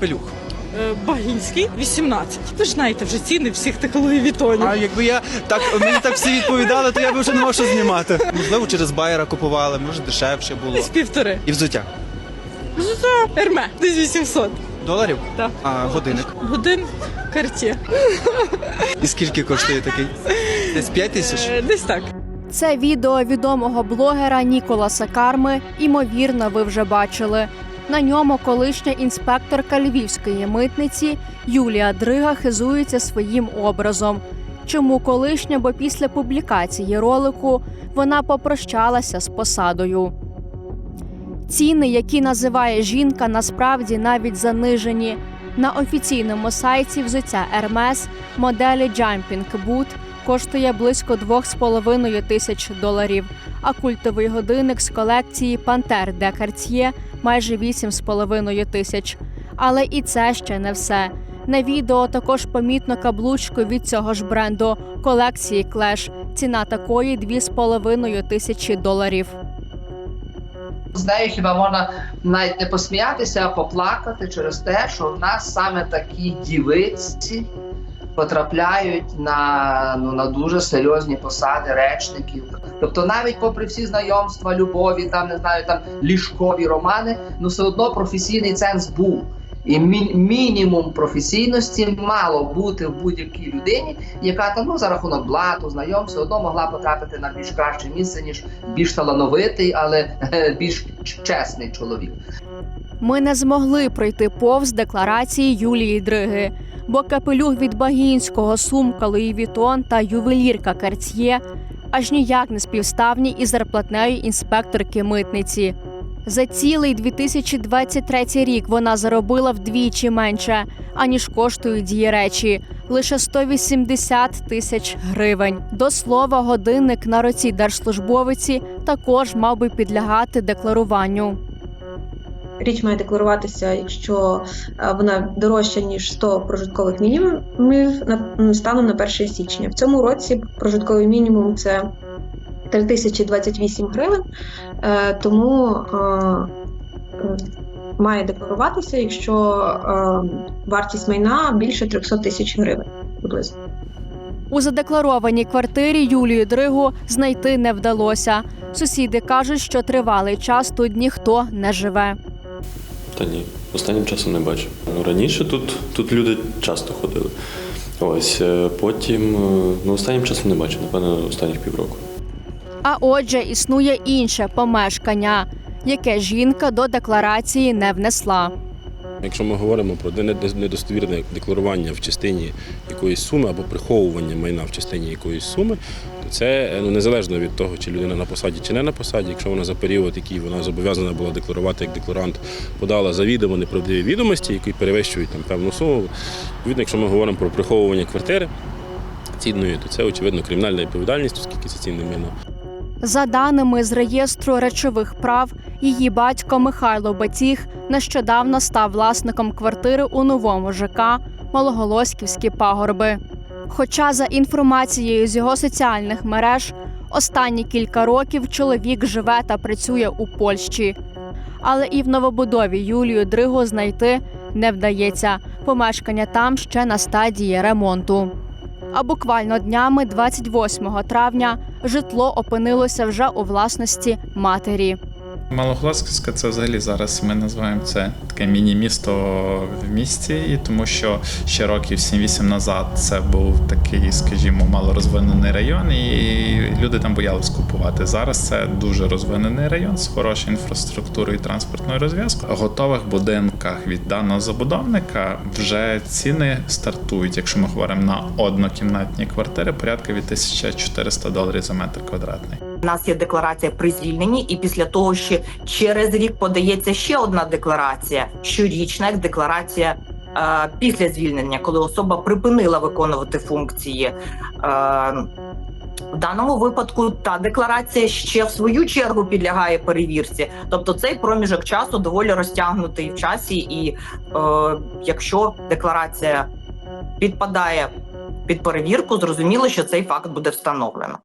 капелюх? Е, Багінський 18. Ви ж знаєте вже ціни всіх тих Луї Вітонів. А якби я так мені так всі відповідали, то я б вже не мав що знімати. Можливо, через байера купували, може дешевше було. Десь півтори. І взуття. За Ерме, десь 800. Доларів? Так. А годинник. Годин карті. І скільки коштує такий? Десь 5 тисяч? Е, Десь так. Це відео відомого блогера Ніколаса Карми. Імовірно, ви вже бачили. На ньому колишня інспекторка львівської митниці Юлія Дрига хизується своїм образом. Чому колишня? Бо після публікації ролику вона попрощалася з посадою. Ціни, які називає жінка, насправді навіть занижені. На офіційному сайті взуття Hermes моделі Jumping Boot коштує близько 2,5 тисяч доларів, а культовий годинник з колекції Panther de Cartier – майже 8,5 тисяч. Але і це ще не все. На відео також помітно каблучку від цього ж бренду колекції Clash. Ціна такої 2,5 тисячі доларів. З нею хіба можна навіть не посміятися, а поплакати через те, що в нас саме такі дівиці потрапляють на, ну, на дуже серйозні посади речників. Тобто, навіть попри всі знайомства, любові, там не знаю, там ліжкові романи, ну все одно професійний ценз був. І мі- мінімум професійності мало бути в будь-якій людині, яка там ну, за рахунок блату, знайом, все одно могла потрапити на більш краще місце, ніж більш талановитий, але е, більш чесний чоловік. Ми не змогли пройти повз декларації Юлії Дриги, бо капелюх від Багінського, сумка Луї Вітон та ювелірка Cartier аж ніяк не співставні із зарплатнею інспекторки митниці. За цілий 2023 рік вона заробила вдвічі менше, аніж коштують її речі лише 180 тисяч гривень. До слова, годинник на руці держслужбовиці також мав би підлягати декларуванню. Річ має декларуватися, якщо е, вона дорожча ніж 100 прожиткових мінімумів станом на 1 січня. В цьому році прожитковий мінімум це 3028 гривень, е, тому е, має декларуватися, якщо е, вартість майна більше 300 тисяч гривень приблизно. У задекларованій квартирі Юлію Дригу знайти не вдалося. Сусіди кажуть, що тривалий час тут ніхто не живе. Та ні, останнім часом не бачив. Ну, раніше тут, тут люди часто ходили. Ось потім, ну останнім часом не бачив, напевно, останніх півроку. А отже, існує інше помешкання, яке жінка до декларації не внесла. Якщо ми говоримо про недостовірне декларування в частині якоїсь суми або приховування майна в частині якоїсь суми, то це ну, незалежно від того, чи людина на посаді чи не на посаді. Якщо вона за період, який вона зобов'язана була декларувати як декларант, подала завідомо неправдиві відомості, які перевищують там певну суму. Відповідно, якщо ми говоримо про приховування квартири цінної, то це очевидно кримінальна відповідальність, оскільки це цінне майно. За даними з реєстру речових прав, її батько Михайло Батіг нещодавно став власником квартири у новому ЖК Малоголоськівські пагорби. Хоча, за інформацією з його соціальних мереж, останні кілька років чоловік живе та працює у Польщі. Але і в новобудові Юлію Дригу знайти не вдається. Помешкання там ще на стадії ремонту. А буквально днями, 28 травня, житло опинилося вже у власності матері. Малоголосківська це взагалі зараз ми називаємо це таке міні-місто в місті, і тому що ще років 7-8 назад це був такий, скажімо, малорозвинений район, і люди там боялись купувати. Зараз це дуже розвинений район з хорошою інфраструктурою і транспортною розв'язкою. Готових будинках від даного забудовника вже ціни стартують, якщо ми говоримо на однокімнатні квартири, порядка від 1400 доларів за метр квадратний. У нас є декларація при звільненні, і після того ще через рік подається ще одна декларація, щорічна як декларація е, після звільнення, коли особа припинила виконувати функції. В даному випадку та декларація ще в свою чергу підлягає перевірці. Тобто цей проміжок часу доволі розтягнутий в часі, і е, якщо декларація підпадає під перевірку, зрозуміло, що цей факт буде встановлено.